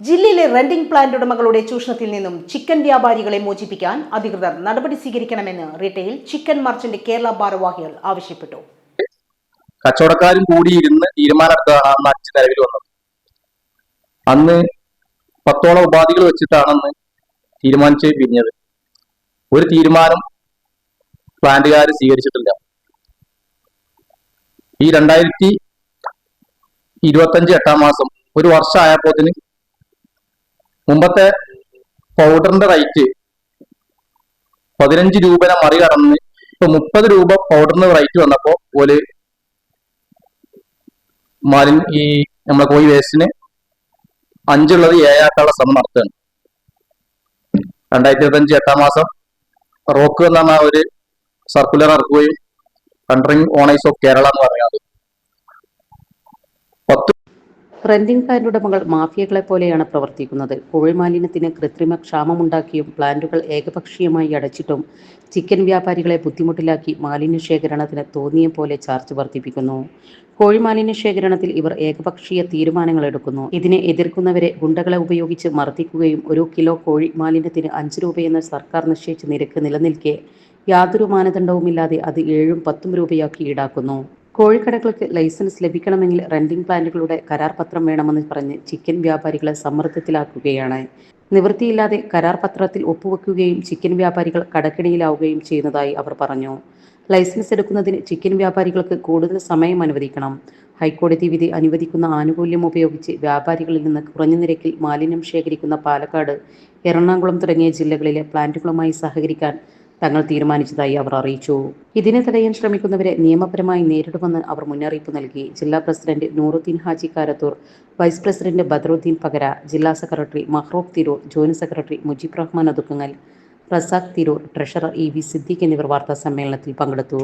ജില്ലയിലെ renting plant ഉടമകളുടെ ചൂഷണത്തിൽ നിന്നും ചിക്കൻ വ്യാപാരികളെ മോചിപ്പിക്കാൻ അധികൃതർ നടപടി സ്വീകരിക്കണമെന്ന് റീറ്റെയിൽ ചിക്കൻ മർച്ചന്റ് കേരള ഭാരവാഹികൾ ആവശ്യപ്പെട്ടു. കച്ചവടക്കാരും കൂടി ഇരുന്ന് തീരുമാനമെടുത്തതാണ് അന്ന് അഞ്ച് നിലവിൽ വന്നത്. അന്ന് പത്തോളം ഉപാധികൾ വെച്ചിട്ടാണ് അന്ന് തീരുമാനിച്ച് പിരിഞ്ഞത്. ഒരു തീരുമാനം പ്ലാന്റുകാർ സ്വീകരിച്ചിട്ടില്ല. ഈ രണ്ടായിരത്തി ഇരുപത്തഞ്ച് എട്ടാം മാസം ഒരു വർഷമായപ്പോത്തിന് മുമ്പത്തെ പൗഡറിന്റെ റേറ്റ് പതിനഞ്ച് രൂപനെ മറികടന്ന് ഇപ്പൊ മുപ്പത് രൂപ പൗഡറിന് റേറ്റ് വന്നപ്പോ ഒരു മാലിൻ ഈ നമ്മളെ കോഴി വേസ്റ്റിന് അഞ്ചുള്ളത് ഏഴാക്കാനുള്ള ശ്രമം നടത്തുകയാണ്. രണ്ടായിരത്തി ഇരുപത്തഞ്ച് എട്ടാം മാസം റോക്ക് എന്ന് പറഞ്ഞ ഒരു സർക്കുലർ ഇറക്കുകയും കൺട്രിങ് ഓണേഴ്സ് ഓഫ് കേരള എന്ന് പറയുന്നത് റെന്റിംഗ് പ്ലാന്റ് ഉടമകൾ മാഫിയകളെ പോലെയാണ് പ്രവർത്തിക്കുന്നത്. കോഴി മാലിന്യത്തിന് കൃത്രിമ ക്ഷാമമുണ്ടാക്കിയും പ്ലാന്റുകൾ ഏകപക്ഷീയമായി അടച്ചിട്ടും ചിക്കൻ വ്യാപാരികളെ ബുദ്ധിമുട്ടിലാക്കി മാലിന്യ ശേഖരണത്തിന് തോന്നിയ പോലെ ചാർജ് വർദ്ധിപ്പിക്കുന്നു. കോഴി മാലിന്യ ശേഖരണത്തിൽ ഇവർ ഏകപക്ഷീയ തീരുമാനങ്ങൾ എടുക്കുന്നു. ഇതിനെ എതിർക്കുന്നവരെ ഗുണ്ടകളെ ഉപയോഗിച്ച് മർദ്ദിക്കുകയും ഒരു കിലോ കോഴി മാലിന്യത്തിന് അഞ്ച് രൂപയെന്ന സർക്കാർ നിശ്ചയിച്ച നിരക്ക് നിലനിൽക്കെ യാതൊരു മാനദണ്ഡവുമില്ലാതെ അത് ഏഴും പത്തും രൂപയാക്കി ഈടാക്കുന്നു. കോഴിക്കടകൾക്ക് ലൈസൻസ് ലഭിക്കണമെങ്കിൽ റെന്റിംഗ് പ്ലാന്റുകളുടെ കരാർ പത്രം വേണമെന്ന് പറഞ്ഞ് ചിക്കൻ വ്യാപാരികളെ സമ്മർദ്ദത്തിലാക്കുകയാണ്. നിവൃത്തിയില്ലാതെ കരാർ പത്രത്തിൽ ഒപ്പുവെക്കുകയും ചിക്കൻ വ്യാപാരികൾ കടക്കിണിയിലാവുകയും ചെയ്യുന്നതായി അവർ പറഞ്ഞു. ലൈസൻസ് എടുക്കുന്നതിന് ചിക്കൻ വ്യാപാരികൾക്ക് കൂടുതൽ സമയം അനുവദിക്കണം. ഹൈക്കോടതി വിധി അനുവദിക്കുന്ന ആനുകൂല്യം ഉപയോഗിച്ച് വ്യാപാരികളിൽ നിന്ന് കുറഞ്ഞ നിരക്കിൽ മാലിന്യം ശേഖരിക്കുന്ന പാലക്കാട് എറണാകുളം തുടങ്ങിയ ജില്ലകളിലെ പ്ലാന്റുകളുമായി സഹകരിക്കാൻ തങ്ങൾ തീരുമാനിച്ചതായി അവർ അറിയിച്ചു. ഇതിനെ തടയാൻ ശ്രമിക്കുന്നവരെ നിയമപരമായി നേരിടുമെന്ന് അവർ മുന്നറിയിപ്പ് നൽകി. ജില്ലാ president Nooruddin Haji Karathur vice president Badaruddin Pakara ജില്ലാ secretary Mahroob Tirur joint secretary Mujeeb Rahman Athukkangal Razak Tirur treasurer E V Siddique എന്നിവർ വാർത്താ സമ്മേളനത്തിൽ പങ്കെടുത്തു.